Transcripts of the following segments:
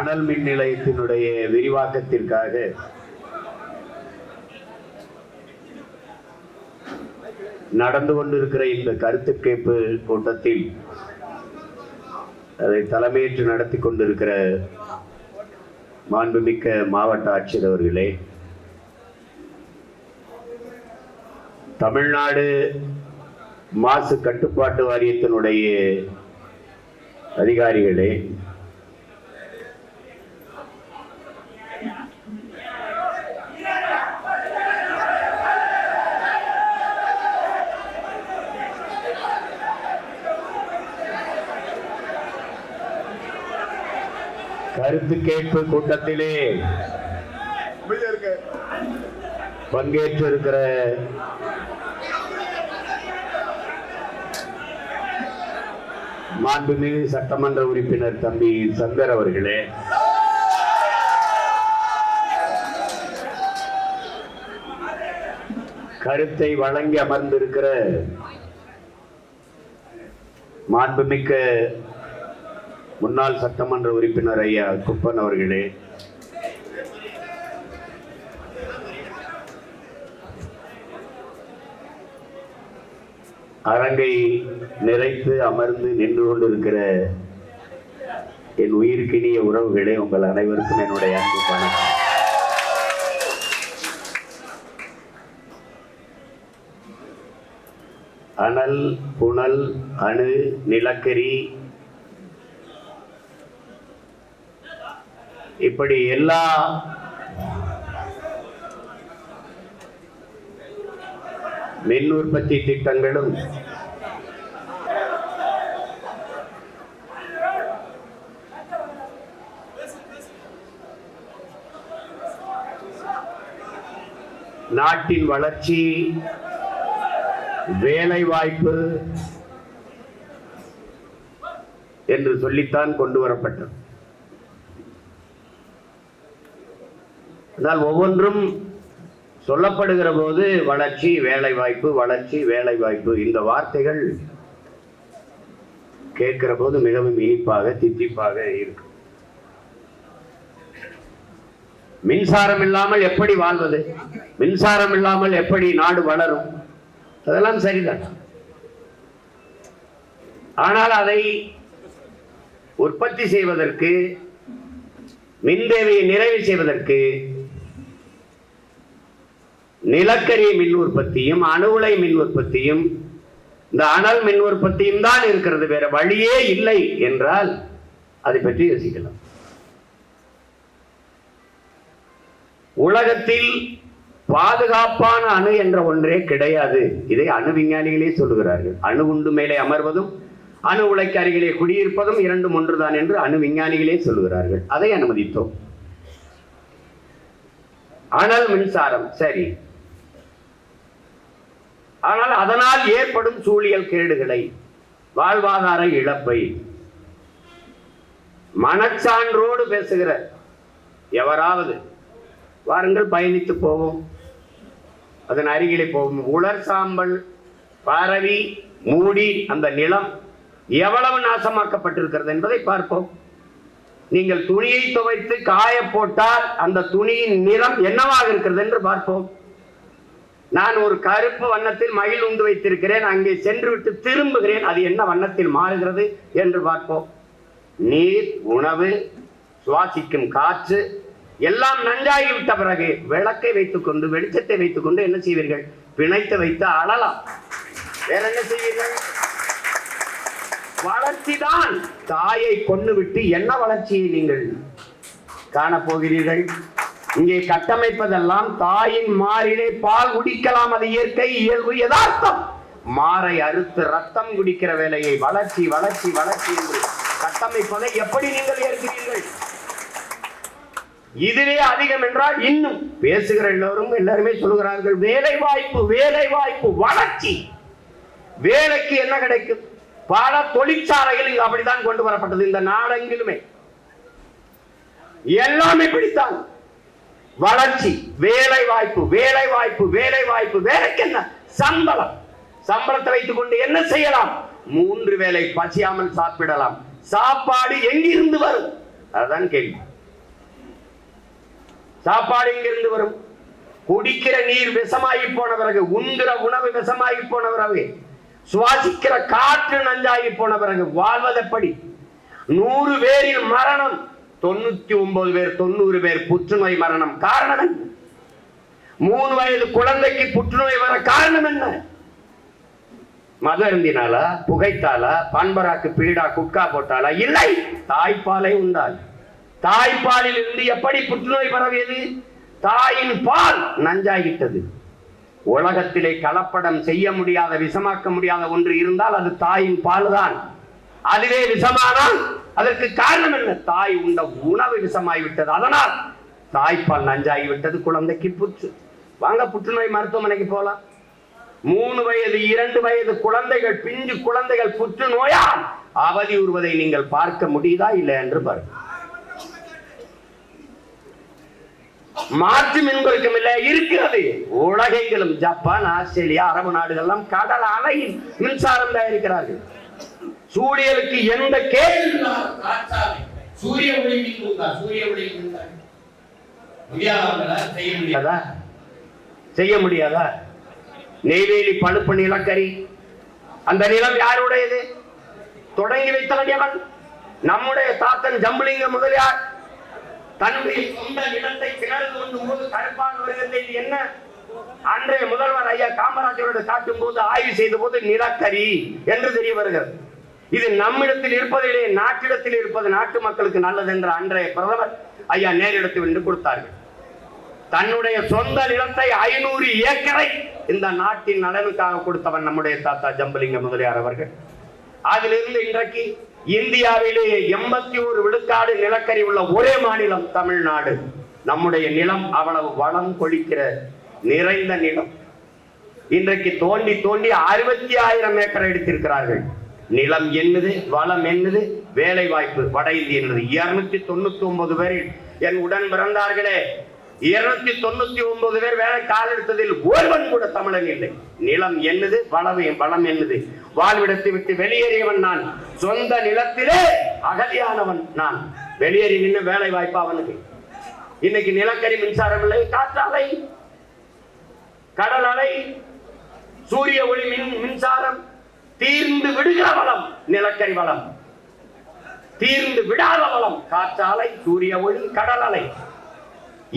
அனல் மின் நிலையத்தினுடைய விரிவாக்கத்திற்காக. நடந்து கொண்டிருக்கிற இந்த கருத்து கேட்பு கூட்டத்தில் அதை தலைமையேற்று நடத்தி கொண்டிருக்கிற மாண்புமிக்க மாவட்ட ஆட்சியர் அவர்களே தமிழ்நாடு மாசு கட்டுப்பாட்டு வாரியத்தினுடைய அதிகாரிகளே கருத்து கேட்பு கூட்டத்திலே பங்கேற்று இருக்கிற மாண்புமிகு சட்டமன்ற உறுப்பினர் தம்பி சங்கர் அவர்களே கருத்தை வழங்கி அமர்ந்திருக்கிற மாண்புமிக்க முன்னாள் சட்டமன்ற உறுப்பினர் ஐயா குப்பன் அவர்களே. அரங்கை நிறைத்து அமர்ந்து நின்று கொண்டிருக்கிற என் உயிர்க்கினிய உறவுகளே உங்கள் அனைவருக்கும் என்னுடைய அன்பு வணக்கம். அனல் புனல் அணு நிலக்கரி இப்படி எல்லா மின் உற்பத்தி திட்டங்களும் நாட்டின் வளர்ச்சி வேலை வாய்ப்பு என்று சொல்லித்தான் கொண்டு வரப்பட்டது. ஆனால் ஒவ்வொன்றும் சொல்லப்படுகிற போது வளர்ச்சி வேலை வாய்ப்பு வளர்ச்சி வேலை வாய்ப்பு இந்த வார்த்தைகள் கேட்கிற போது மிகவும் இனிப்பாக தித்திப்பாக இருக்கும். மின்சாரம் இல்லாமல் எப்படி வாழ்வது? மின்சாரம் இல்லாமல் எப்படி நாடு வளரும்? அதெல்லாம் சரிதான். ஆனால் அதை உற்பத்தி செய்வதற்கு மின் தேவையை நிறைவு செய்வதற்கு நிலக்கரி மின் உற்பத்தியும் அணு உலை மின் உற்பத்தியும் இந்த அனல் மின் உற்பத்தியும் தான் இருக்கிறது. வேற வழியே இல்லை என்றால் அதை பற்றி யோசிக்கலாம். உலகத்தில் பாதுகாப்பான அணு என்ற ஒன்றே கிடையாது. இதை அணு விஞ்ஞானிகளே சொல்லுகிறார்கள். அணு உண்டு மேலே அமர்வதும் அணு உலைக்கு அருகிலே குடியிருப்பதும் இரண்டும் ஒன்றுதான் என்று அணு விஞ்ஞானிகளே சொல்லுகிறார்கள். அதை அனுமதித்தோம். அனல் மின்சாரம் சரி. ஆனால் அதனால் ஏற்படும் சூழியல் கேடுகளை வாழ்வாதார இழப்பை. மனச்சான்றோடு பேசுகிற எவராவது வாருங்கள் பயணித்து போவோம். அதன் அருகிலே போவோம். உலர் சாம்பல் பரவி மூடி அந்த நிலம் எவ்வளவு நாசமாக்கப்பட்டிருக்கிறது என்பதை பார்ப்போம். நீங்கள் துணியை துவைத்து காய போட்டால் அந்த துணியின் நிறம் என்னவாக இருக்கிறது என்று பார்ப்போம். நான் ஒரு கருப்பு வண்ணத்தில் மயில் உண்டு வைத்திருக்கிறேன் அங்கே சென்று விட்டு திரும்புகிறேன் அது என்ன வண்ணத்தில் மாறுகிறது என்று பார்ப்போம். நீர் உணவு சுவாசிக்கும் காற்று எல்லாம் நஞ்சாகிவிட்ட பிறகு விளக்கை வைத்துக்கொண்டு வெளிச்சத்தை வைத்துக்கொண்டு என்ன செய்வீர்கள்? பிணைத்து வைத்து அழலாம். வேற என்ன செய்வீர்கள்? வளர்ச்சிதான். தாயை கொண்டு விட்டு என்ன வளர்ச்சியை நீங்கள் காணப்போகிறீர்கள்? இங்கே கட்டமைப்பதெல்லாம் தாயின் மாறிலே பால் குடிக்கலாம் அது இயற்கை இயல்பு யதார்த்தம். மாறை அறுத்து ரத்தம் குடிக்கிற வேலையை வளர்ச்சி வளர்ச்சி வளர்ச்சி என்று கட்டமைப்பதை எப்படி நீங்கள் ஏற்கிறீர்கள்? இதுவே அதிகம் என்றால் இன்னும் பேசுகிற எல்லோரும் எல்லாருமே சொல்லுகிறார்கள் வேலை வாய்ப்பு வேலை வாய்ப்பு வளர்ச்சி. வேலைக்கு என்ன கிடைக்கும்? பல தொழிற்சாலைகள் இங்கு அப்படித்தான் கொண்டு வரப்பட்டது இந்த நாடெங்கிலுமே. எல்லாமே பிடித்தான் வளர்ச்சி வேலை வாய்ப்பு வேலை வாய்ப்பு வேலை வாய்ப்பு வேலைக்கு என்ன சம்பளம். சம்பளத்தை வைத்துக் கொண்டு என்ன செய்யலாம்? மூன்று வேளை பசியாமல் சாப்பிடலாம். சாப்பாடு எங்கிருந்து வரும்? அதுதான் கேள்வி. சாப்பாடு எங்கிருந்து வரும்? குடிக்கிற நீர் விஷமாகி போன பிறகு உண்கிற உணவு விஷமாகி போன பிறகு சுவாசிக்கிற காற்று நஞ்சாகி போன பிறகு வாழ்வதெப்படி நூறு பேரில் மரணம். தொண்ணூத்தி ஒன்பது பேர் தொண்ணூறு பேர் புற்றுநோய் மரணம். காரணம் என்ன? மூணு வயது குழந்தைக்கு புற்றுநோய் வர காரணம் என்ன? மது அருந்தினாலா புகைத்தாலா பண்பராக்கு பீடா குட்கா போட்டாலா இல்லை. தாய்ப்பாலை உண்டால். தாய்ப்பாலில் இருந்து எப்படி புற்றுநோய் பரவியது? தாயின் பால் நஞ்சாகிட்டது. உலகத்திலே கலப்படம் செய்ய முடியாத விஷமாக்க முடியாத ஒன்று இருந்தால் அது தாயின் பால் தான் அதுவே விஷமானால் அதற்கு காரணம் என்ன? தாய் உண்ட உணவு விஷமாகிவிட்டது அதனால் தாய்ப்பால் நஞ்சாகிவிட்டது குழந்தைக்கு புற்று. வாங்க புற்றுநோய் மருத்துவமனைக்கு போலாம். மூணு வயது இரண்டு வயது குழந்தைகள் பிஞ்சு குழந்தைகள் புற்றுநோயால் அவதி உறுவதை நீங்கள் பார்க்க முடியுதா இல்லை என்று பாருங்க மாற்று மின்கொழுக்கம் இல்லை இருக்கிறது. உலகெங்கிலும் ஜப்பான் ஆஸ்திரேலியா அரபு நாடுகள் கடல் அலையில் மின்சாரம் தயாரிக்கிறார்கள். சூரியனுக்கு எந்த கேள்வி. சூரிய ஒளி சூரிய? செய்ய முடியாதா. செய்ய முடியாதா? நெய்வேலி பழுப்பு நிலக்கரி அந்த நிலம் யாருடையது? தொடங்கி வைத்தவன் நம்முடைய தாத்தன் ஜம்புலிங்க முதலியார். தன்னுடைய சொந்த நிலத்தை கிணறு கொண்டும் போது கருப்பான் வருகிறது என்ன? அன்றைய முதல்வர் ஐயா காமராஜரோடு காட்டும் போது ஆய்வு செய்த போது நிலக்கரி என்று தெரிய வருகிறது. இது நம்மிடத்தில் இருப்பதிலே நாட்டிடத்தில் இருப்பது நாட்டு மக்களுக்கு நல்லது என்ற அன்றைய பிரதமர் ஐயா நேரிடத்தில் நின்று கொடுத்தார்கள். தன்னுடைய சொந்த நிலத்தை ஐநூறு ஏக்கரை இந்த நாட்டின் நலனுக்காக கொடுத்தவன் நம்முடைய தாத்தா ஜம்பலிங்க முதலியார் அவர்கள். அதிலிருந்து இன்றைக்கு இந்தியாவிலேயே எண்பத்தி ஒரு விழுக்காடு நிலக்கரி உள்ள ஒரே மாநிலம் தமிழ்நாடு. நம்முடைய நிலம் அவ்வளவு வளம் கொழிக்கிற நிறைந்த நிலம். இன்றைக்கு தோண்டி தோண்டி அறுபத்தி ஆயிரம் ஏக்கர் எடுத்திருக்கிறார்கள். நிலம் என்னது வளம் என்னது வேலை வாய்ப்பு வட இந்தியனது இருநூத்தி தொண்ணூத்தி ஒன்பது பேரில் என் உடன் பிறந்தார்களே. இருநூத்தி தொண்ணூத்தி ஒன்பது பேர் வேலை கால் எடுத்ததில் ஒருவன் கூட தமிழன் இல்லை. நிலம் என்னது வளம் வளம் என்னது? வாழ்விடத்தை விட்டு வெளியேறியவன் நான். சொந்த நிலத்திலே அகதியானவன் நான். வெளியேறி நின்று வேலை வாய்ப்பு அவனுக்கு. இன்னைக்கு நிலக்கரி மின்சாரம் இல்லை காற்றாலை கடல் அலை சூரிய ஒளி மின் மின்சாரம் தீர்ந்து விடுகிற வளம் நிலக்கரி வளம். தீர்ந்து விடாத வளம் காற்றாலை சூரிய ஒளி கடல் அலை.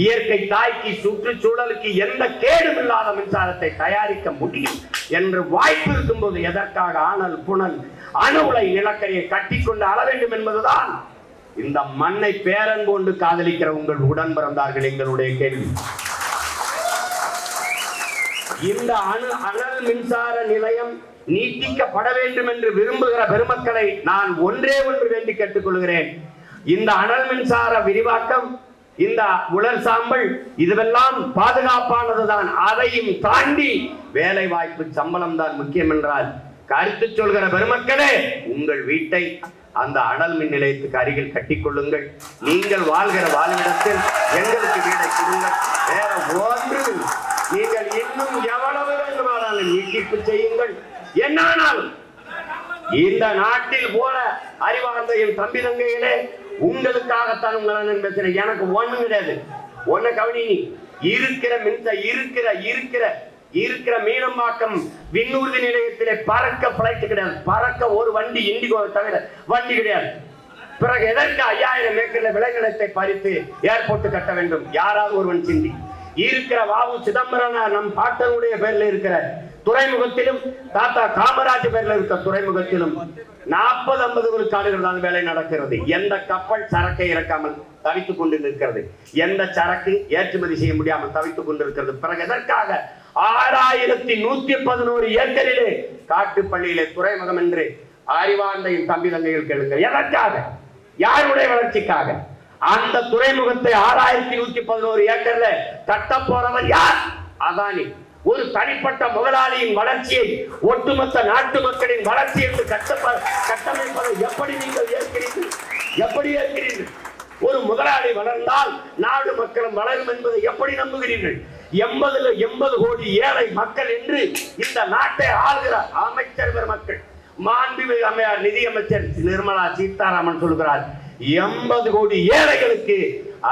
இயற்கை தாய்க்கு சுற்றுச்சூழலுக்கு எந்த கேடும் இல்லாத மின்சாரத்தை தயாரிக்க முடியும் என்று வாய்ப்பு இருக்கும்போது எதற்காக ஆனல் புனல் அணு உலை நிலக்கரியை கட்டிக்கொண்டு அள வேண்டும் என்பதுதான்? இந்த மண்ணை பேரன்போண்டு காதலிக்கிற உங்கள் உடன் பிறந்தார்கள் எங்களுடைய கேள்வி. இந்த அணு அனல் மின்சார நிலையம் நீட்டிக்கப்பட வேண்டும் என்று விரும்புகிற பெருமக்களை நான் ஒன்றே ஒன்று வேண்டி கேட்டுக்கொள்கிறேன். இந்த அனல் மின்சார விரிவாக்கம் இந்த உலர் சாம்பல் இதுவெல்லாம் பாதுகாப்பானதுதான். அதையும் தாண்டி வேலை வாய்ப்பு சம்பளம் தான் முக்கியம் என்றால் கருத்து சொல்கிற பெருமக்களே உங்கள் வீட்டை அந்த அனல் மின் நிலையத்துக்கு அருகில் கட்டிக்கொள்ளுங்கள். நீங்கள் வாழ்கிற வாழ்விடத்தில் எங்களுக்கு வீடை கொடுங்கள். வேற ஒன்று நீங்கள் இன்னும் எவ்வளவு வேண்டுமானாலும் நீட்டிப்பு செய்யுங்கள். என்னானாலும். இந்த நாட்டில் போல அறிவார்ந்த என் தம்பி தங்கைகளே உங்களுக்காகத்தான் உங்களான பேசுறேன். எனக்கு ஒண்ணு கிடையாது. ஒண்ணு கவனி இருக்கிற மின்ச இருக்கிற இருக்கிற இருக்கிற மீனம்பாக்கம் விண்ணூர்தி நிலையத்திலே பறக்க பிளைட் கிடையாது. பறக்க ஒரு வண்டி இண்டிகோ தவிர வண்டி கிடையாது. பிறகு எதற்கு ஐயாயிரம் ஏக்கர்ல விளைநிலத்தை பறித்து ஏர்போர்ட் கட்ட வேண்டும்? யாராவது ஒருவன் சிந்தி. இருக்கிற வாவு சிதம்பரம் நம் பாட்டனுடைய பேர்ல இருக்கிற துறைமுகத்திலும் தாத்தா காமராஜ் பேர்ல இருக்க துறைமுகத்திலும் நாற்பது ஐம்பது விழுக்காடுகள் தான் வேலை நடக்கிறது. எந்த கப்பல் சரக்கை இறக்காமல் தவித்துக் கொண்டு நிற்கிறது? எந்த சரக்கு ஏற்றுமதி செய்ய முடியாமல் தவித்துக் கொண்டிருக்கிறது பிறகு எதற்காக? ஆறாயிரத்தி நூத்தி பதினோரு ஏக்கரிலே காட்டுப்பள்ளியிலே துறைமுகம் என்று அறிவார்ந்த என் தம்பி தங்கைகள் கேளுங்கள். எதற்காக? யாருடைய வளர்ச்சிக்காக? அந்த துறைமுகத்தை ஆறாயிரத்தி நூத்தி பதினோரு ஏக்கர்ல கட்ட போறவர் யார்? அதானி. ஒரு தனிப்பட்ட முதலாளியின் வளர்ச்சியை ஒட்டுமொத்த நாட்டு மக்களின் வளர்ச்சி என்று கட்டப்ப கட்டமைப்பதை எப்படி நீங்கள் ஏற்கிறீர்கள்? எப்படி ஏற்கிறீர்கள்? ஒரு முதலாளி வளர்ந்தால் நாடு மக்களும் வளரும் என்பதை எப்படி நம்புகிறீர்கள்? எண்பதுல எண்பது கோடி ஏழை மக்கள் என்று இந்த நாட்டை ஆளுகிற அமைச்சர் பெருமக்கள் மாண்புமிகு அமையார் நிதியமைச்சர் நிர்மலா சீதாராமன் சொல்கிறார் எண்பது கோடி ஏழைகளுக்கு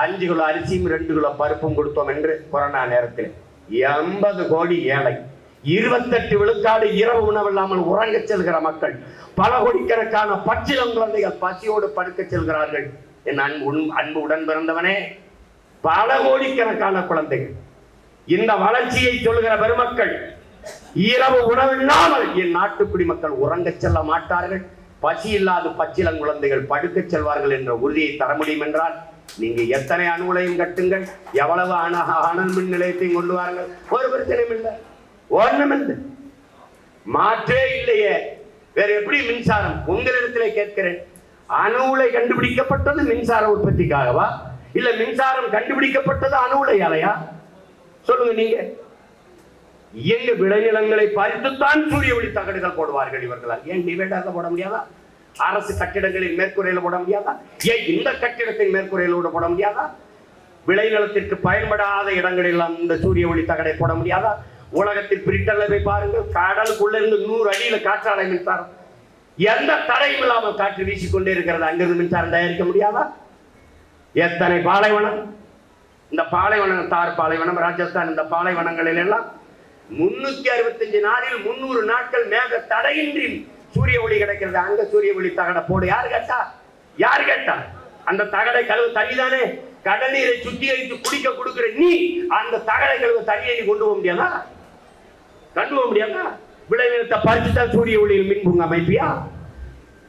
அஞ்சு கிலோ அரிசியும் ரெண்டு கிலோ பருப்பும் கொடுத்தோம் என்று கொரோனா நேரத்தில். எண்பது கோடி ஏழை. இருபத்தெட்டு விழுக்காடு இரவு உணவில்லாமல் உறங்க செல்கிற மக்கள். பல கோடிக்கணக்கான பச்சிளம் குழந்தைகள் பசியோடு படுக்கச் செல்கிறார்கள். என் அன்பு அன்பு உடன் பிறந்தவனே பல கோடிக்கணக்கான குழந்தைகள். இந்த வளர்ச்சியை சொல்கிற பெருமக்கள் இரவு உணவில்லாமல் என் நாட்டு குடிமக்கள் உறங்க செல்ல மாட்டார்கள். பசி இல்லாத பச்சிளம் குழந்தைகள் படுக்கச் செல்வார்கள் என்ற உறுதியை தர முடியும் என்றால் நீங்க எத்தனை அணு உலையும் கட்டுங்கள். எவ்வளவு அணு அனல் மின் நிலையத்தையும் கொண்டு வாருங்கள். ஒரு பிரச்சனையும் இல்லை. ஒன்றுமில்லை இல்லை. மாற்றே இல்லையே. வேற எப்படி மின்சாரம்? உங்களிடத்தில் கேட்கிறேன். அணு உலை கண்டுபிடிக்கப்பட்டது மின்சார உற்பத்திக்காகவா? இல்ல மின்சாரம் கண்டுபிடிக்கப்பட்டது அணு உலையாலையா சொல்லுங்க நீங்க. ஏழு விளைநிலங்களை பறித்துத்தான் சூரிய ஒளி தகடுகள் போடுவார்கள் இவர்களால். ஏன் டிவைடர்ல போட முடியாதா? அரசு கட்டிடங்களின் மேற்கூரையில போட முடியாதா? ஏன் இந்த கட்டிடத்தின் மேற்கூரையிலோட போட முடியாதா? விளைநிலத்திற்கு பயன்படாத இடங்களில் இந்த சூரிய ஒளி தகடை போட முடியாதா? உலகத்தில் பிரிட்டளவை பாருங்கள். கடலுக்குள்ள இருந்து நூறு அடியில காற்றாலை மின்சாரம். எந்த தடையும் இல்லாமல் காற்று வீசிக்கொண்டே இருக்கிறது. அங்கிருந்து மின்சாரம் தயாரிக்க முடியாதா? எத்தனை பாலைவனம்? இந்த பாலைவனம் தார் பாலைவனம் ராஜஸ்தான் இந்த பாலைவனங்களில் எல்லாம் முன்னூத்தி அறுபத்தஞ்சு நாளில் முன்னூறு நாட்கள் மேக தடையின்றி சூரிய ஒளி கிடைக்கிறது. அங்க சூரிய ஒளி தகட போடு. யாரு கேட்டா? யாரு கேட்டா? அந்த தகடை கழுவு தண்ணிதானே கடல் நீரை சுத்திகரித்து குடிக்க கொடுக்கிற நீ அந்த தகடை கழுவு தண்ணியை நீ கொண்டு போக முடியாதா? கொண்டு போக முடியாதா? விளைநிலத்தை பறிச்சுதான் சூரிய ஒளியில் மின்புங்க அமைப்பியா?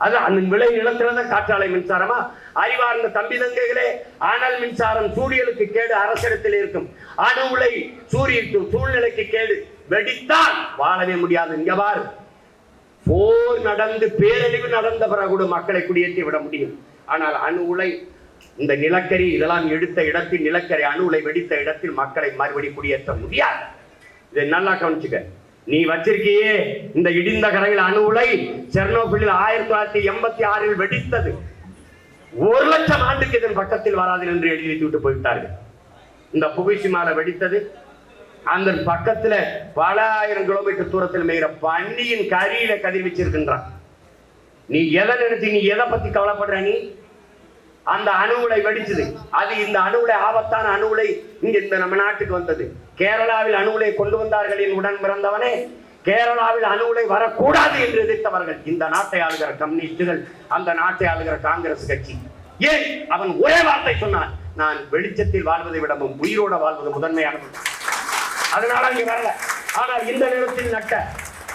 அது அந்த விளை நிலத்தில்தான் காற்றாலை மின்சாரமா? அறிவார்ந்த தம்பி தங்கைகளே ஆனால் மின்சாரம் சூரியனுக்கு கேடு அரசிடத்தில் இருக்கும். அணு உலை சூரிய சூழ்நிலைக்கு கேடு. வெடித்தால் வாழவே முடியாது. இங்க பாரு. போர் நடந்து பேரழிவு நடந்த பிறகு கூட மக்களை குடியேற்றி விட முடியும். ஆனால் அணு உலை இந்த நிலக்கரி இதெல்லாம் எடுத்த இடத்தில் நிலக்கரி அணு உலை வெடித்த இடத்தில் மக்களை மறுபடி குடியேற்ற முடியாது. இதை நல்லா கவனிச்சுக்க. நீ வச்சிருக்கியே இந்த இடிந்த கரையில் அணு உலை செர்னோபிளில் ஆயிரத்தி தொள்ளாயிரத்தி எண்பத்தி ஆறில் வெடித்தது. ஒரு லட்சம் ஆண்டுக்கு இதன் பக்கத்தில் வராது என்று எழுதி வைத்து விட்டு போய்விட்டார்கள். இந்த புகைசிமால வெடித்தது. அந்த பக்கத்துல பல ஆயிரம் கிலோமீட்டர் தூரத்தில் மேய்கிற பன்னியின் கரியில கதிர்வச்சிருக்கின்றான் நீ எதை நினைச்சு நீ எதை பத்தி கவலைப்படுற நீ? அந்த அணு உலை வெடிச்சது. அது இந்த அணு உலை ஆபத்தான அணு உலை இங்க இந்த நம்ம நாட்டுக்கு வந்தது. கேரளாவில் அணு உலை கொண்டு வந்தார்கள் உடன் பிறந்தவனே. கேரளாவில் அணு உலை வரக்கூடாது என்று எதிர்த்தவர்கள். இந்த நாட்டை ஆளுகிற கம்யூனிஸ்டுகள் அந்த நாட்டை ஆளுகிற காங்கிரஸ் கட்சி. ஏன்? அவன் ஒரே வார்த்தை சொன்னான் நான் வெளிச்சத்தில் வாழ்வதை விடவும் உயிரோட வாழ்வது முதன்மையானது அதனால நீ வரல. ஆனால் இந்த நேரத்தில் நட்ட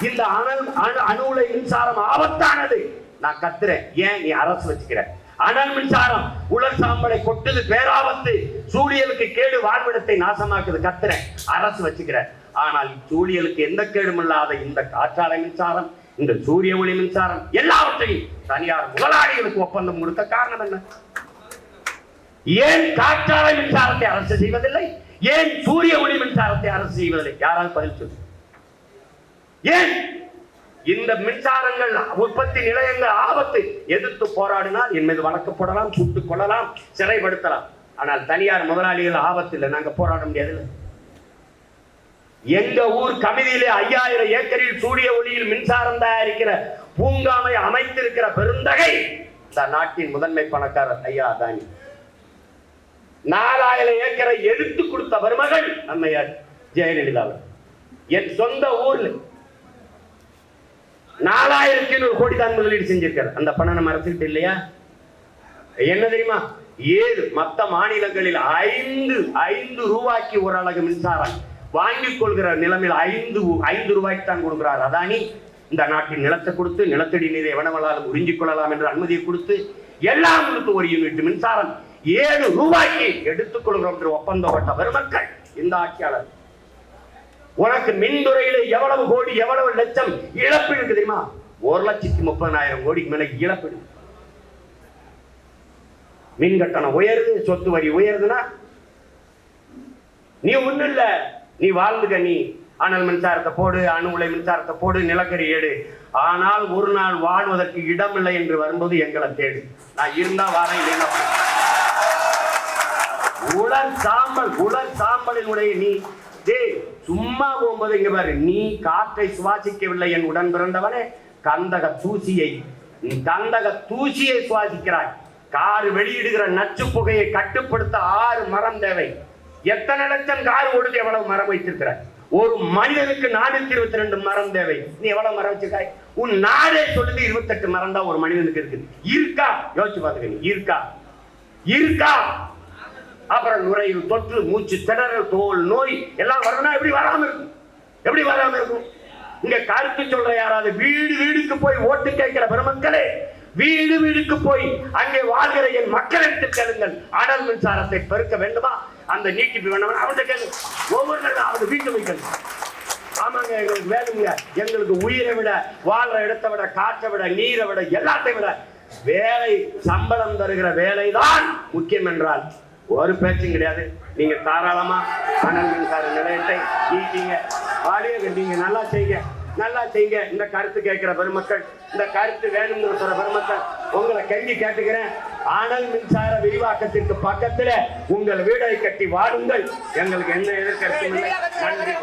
இந்த அணு அணு உலை மின்சாரம் ஆபத்தானது. நான் கத்துறேன். ஏன் நீ அரசு வச்சுக்கிறேன் அனல் மின்சாரம் உலர் சாம்பலை கொட்டுது பேராபத்து. சூழியலுக்கு கேடு வாழ்விடத்தை நாசமாக்குது கத்துற அரசு வச்சுக்கிற. ஆனால் சூழியலுக்கு எந்த கேடும் இல்லாத இந்த காற்றாலை மின்சாரம் இந்த சூரிய ஒளி மின்சாரம் எல்லாவற்றையும் தனியார் முதலாளிகளுக்கு ஒப்பந்தம் கொடுத்த காரணம் என்ன? ஏன் காற்றாலை மின்சாரத்தை அரசு செய்வதில்லை? ஏன் சூரிய ஒளி மின்சாரத்தை அரசு செய்வதில்லை? யாராவது பதில் சொல்லு. ஏன் இந்த மின்சாரங்கள் உற்பத்தி நிலையங்கள் ஆபத்து. எதிர்த்து போராடினால் என் மீது வழக்கு போடலாம் சுட்டுக் கொள்ளலாம் சிறைப்படுத்தலாம். ஆனால் தனியார் முதலாளிகள் ஆபத்து இல்லை நாங்க போராட முடியாது எங்க ஊர் கமிதியிலே ஐயாயிரம் ஏக்கரில் சூரிய ஒளியில் மின்சாரம் தயாரிக்கிற பூங்காமை அமைத்திருக்கிற பெருந்தகை இந்த நாட்டின் முதன்மை பணக்காரர் ஐயா அதானி. நாலாயிரம் ஏக்கரை எடுத்து கொடுத்த மருமகள் அன்னையார் ஜெயலலிதா என் சொந்த ஊர்ல நாலாயிரத்தி ஐநூறு கோடி தான் முதலீடு செஞ்சிருக்காரு. அந்த பணம் நம்ம அரசுகிட்ட இல்லையா? என்ன தெரியுமா? ஏழு மத்த மாநிலங்களில் ஐந்து ஐந்து ரூபாய்க்கு ஒரு அழகு மின்சாரம் வாங்கிக் கொள்கிற நிலைமையில் ஐந்து ஐந்து ரூபாய்க்கு தான் கொடுக்கிறார் அதானி. இந்த நாட்டின் நிலத்தை கொடுத்து நிலத்தடி நீரை எவனவளாலும் உறிஞ்சிக் கொள்ளலாம் என்ற அனுமதியை கொடுத்து எல்லாம் கொடுத்து ஒரு யூனிட் மின்சாரம் ஏழு ரூபாய்க்கு எடுத்துக் கொள்கிறோம் என்று ஒப்பந்தப்பட்ட பெருமக்கள் இந்த ஆட்சியாளர் உனக்கு மின்துறையில எவ்வளவு கோடி எவ்வளவு லட்சம் இழப்பு இருக்கு தெரியுமா? ஒரு லட்சத்தி முப்பதாயிரம் கோடிக்கு மேல இழப்பீடு மின் கட்டணம் உயருது சொத்து வரி உயருதுன்னா நீ ஒன்றும் இல்ல. நீ வாழ்ந்துக்க நீ. அனல் மின்சாரத்தை போடு அணு உலை மின்சாரத்தை போடு நிலக்கரி ஏடு ஆனால் ஒரு நாள் வாழ்வதற்கு இடமில்லை என்று வரும்போது எங்களை தேடு. நான் இருந்தா வாரேன் இல்லைன்னா உலர் சாம்பல் உலர் சாம்பலினுடைய நீ டேய் சும்மா போகும்போது இங்க பாரு நீ காற்றை சுவாசிக்கவில்லை என் உடன் பிறந்தவனே. கந்தக தூசியை நீ கந்தக தூசியை சுவாசிக்கிறாய். கார் வெளியிடுகிற நச்சு புகையை கட்டுப்படுத்த ஆறு மரம் தேவை. எத்தனை லட்சம் கார் ஓடுது எவ்வளவு மரம் வைத்திருக்கிற ஒரு மனிதனுக்கு நானூத்தி இருபத்தி ரெண்டு மரம் தேவை. நீ எவ்வளவு மரம் வச்சிருக்காய்? உன் நாடே சொல்லுது இருபத்தெட்டு மரம் தான் ஒரு மனிதனுக்கு இருக்குது. இருக்கா? யோசிச்சு பாத்துக்க இருக்கா? இருக்கா? அப்புறம் நுரையில் தொற்று மூச்சு திணறல் தோல் நோய் எல்லாம் வரணும்னா எப்படி வராம இருக்கும்? எப்படி வராம இருக்கும்? இங்க கருத்து சொல்ற யாராவது வீடு வீடுக்கு போய் ஓட்டு கேட்கிற பெருமக்களே வீடு வீடுக்கு போய் அங்கே வாழ்கிற என் மக்களுக்கு கேளுங்கள். அடல் மின்சாரத்தை பெருக்க வேண்டுமா? அந்த நீட்டிப்பு வேண்டுமா அவன்கிட்ட கேளு. ஒவ்வொரு அவங்க வீட்டு வைக்கணும். ஆமாங்க எங்களுக்கு வேணுங்க எங்களுக்கு உயிரை விட வாழ்ற இடத்தை விட காற்றை விட நீரை விட எல்லாத்தையும் விட வேலை சம்பளம் தருகிற வேலைதான் முக்கியம் என்றால் ஒரு பேச்சும் கிடையாது. நீங்க தாராளமா அனல் மின்சார நிலையத்தை ஈட்டீங்க வாடிய நீங்க நல்லா செய்யுங்க நல்லா செய்யுங்க இந்த கருத்து கேட்கிற பெருமக்கள் இந்த கருத்து வேணும்னு சொல்ற பெருமக்கள் உங்களை கெஞ்சி கேட்டுக்கிறேன். அனல் மின்சார விரிவாக்கத்திற்கு பக்கத்துல உங்கள் வீடை கட்டி வாடுங்கள். எங்களுக்கு என்ன எதிர்கருத்தும் இல்லை. நன்றி